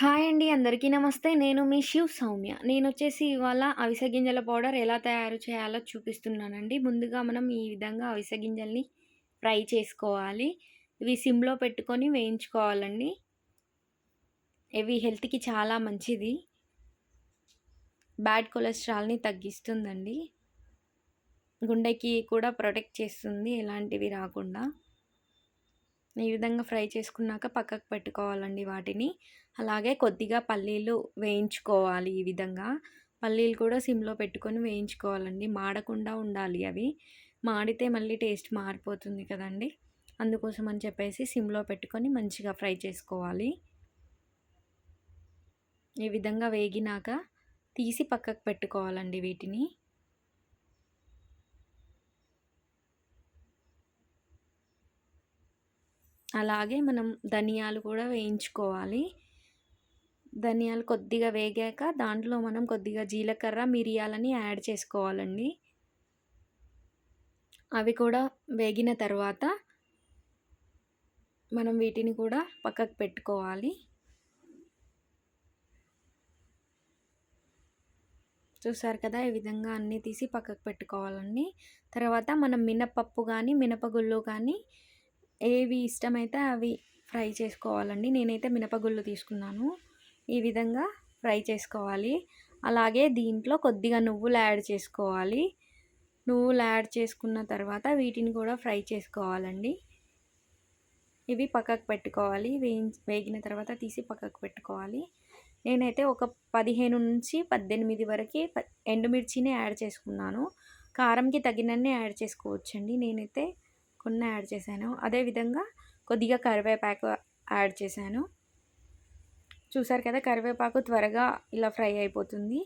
Hi అండి అందరికీ నమస్తే. నేను మీ శివ్ సౌమ్య. నేను వచ్చేసి ఇవాళ అవిసె గింజల పౌడర్ ఎలా తయారు చేయాలో చూపిస్తున్నానండి. ముందుగా మనం ఈ విధంగా అవిసె గింజల్ని ఫ్రై చేసుకోవాలి. ఇవి సిమ్లో పెట్టుకొని వేయించుకోవాలండి. ఇవి హెల్త్కి చాలా మంచిది. బ్యాడ్ కొలెస్ట్రాల్ని తగ్గిస్తుందండి. గుండెకి కూడా ప్రొటెక్ట్ చేస్తుంది ఎలాంటివి రాకుండా. ఈ విధంగా ఫ్రై చేసుకున్నాక పక్కకు పెట్టుకోవాలండి వాటిని. అలాగే కొద్దిగా పల్లీలు వేయించుకోవాలి ఈ విధంగా. పల్లీలు కూడా సిమ్లో పెట్టుకొని వేయించుకోవాలండి. మాడకుండా ఉండాలి అవి. మాడితే మళ్ళీ టేస్ట్ మారిపోతుంది కదండి. అందుకోసం అని చెప్పేసి సిమ్లో పెట్టుకొని మంచిగా ఫ్రై చేసుకోవాలి. ఈ విధంగా వేగినాక తీసి పక్కకు పెట్టుకోవాలండి వీటిని. అలాగే మనం ధనియాలు కూడా వేయించుకోవాలి. ధనియాలు కొద్దిగా వేగాక దాంట్లో మనం కొద్దిగా జీలకర్ర మిరియాలని యాడ్ చేసుకోవాలండి. అవి కూడా వేగిన తర్వాత మనం వీటిని కూడా పక్కకు పెట్టుకోవాలి. చూసారు కదా ఈ విధంగా అన్నీ తీసి పక్కకు పెట్టుకోవాలండి. తర్వాత మనం మినపప్పు కానీ మినపగుళ్ళు కానీ ఏవి ఇష్టమైతే అవి ఫ్రై చేసుకోవాలండి. నేనైతే మినపగుళ్ళు తీసుకున్నాను. ఈ విధంగా ఫ్రై చేసుకోవాలి. అలాగే దీంట్లో కొద్దిగా నువ్వులు యాడ్ చేసుకోవాలి. నువ్వులు యాడ్ చేసుకున్న తర్వాత వీటిని కూడా ఫ్రై చేసుకోవాలండి. ఇవి పక్కకు పెట్టుకోవాలి. వేయి వేగిన తర్వాత తీసి పక్కకు పెట్టుకోవాలి. నేనైతే ఒక పదిహేను నుంచి పద్దెనిమిది వరకు ఎండుమిర్చిని యాడ్ చేసుకున్నాను. కారంకి తగినన్ని యాడ్ చేసుకోవచ్చండి. నేనైతే కొన్ని యాడ్ చేశాను. అదేవిధంగా కొద్దిగా కరివేపాకు యాడ్ చేశాను. చూసారు కదా కరివేపాకు త్వరగా ఇలా ఫ్రై అయిపోతుంది.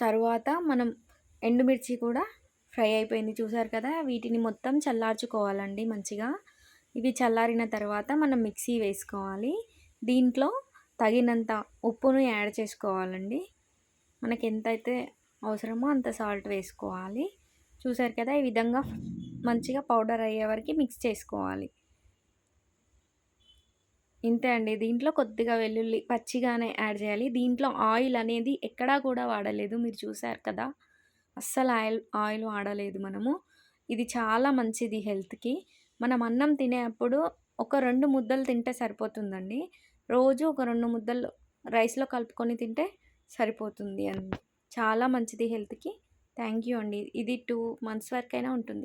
తరువాత మనం ఎండుమిర్చి కూడా ఫ్రై అయిపోయింది చూసారు కదా వీటిని మొత్తం చల్లార్చుకోవాలండి మంచిగా. ఇవి చల్లారిన తర్వాత మనం మిక్సీ వేసుకోవాలి. దీంట్లో తగినంత ఉప్పును యాడ్ చేసుకోవాలండి. మనకి ఎంతైతే అవసరమో అంత సాల్ట్ వేసుకోవాలి. చూసారు కదా ఈ విధంగా మంచిగా పౌడర్ అయ్యే వరకు మిక్స్ చేసుకోవాలి. ఇంతే అండి. దీంట్లో కొద్దిగా వెల్లుల్లి పచ్చిగానే యాడ్ చేయాలి. దీంట్లో ఆయిల్ అనేది ఎక్కడా కూడా వాడలేదు. మీరు చూసారు కదా అస్సలు ఆయిల్ ఆయిల్ వాడలేదు మనము. ఇది చాలా మంచిది హెల్త్కి. మనం అన్నం తినేటప్పుడు ఒక రెండు ముద్దలు తింటే సరిపోతుందండి. రోజు ఒక రెండు ముద్దలు రైస్లో కలుపుకొని తింటే సరిపోతుంది అని చాలా మంచిది హెల్త్కి. థ్యాంక్ యూ అండి. ఇది టూ మంత్స్ వరకైనా ఉంటుంది.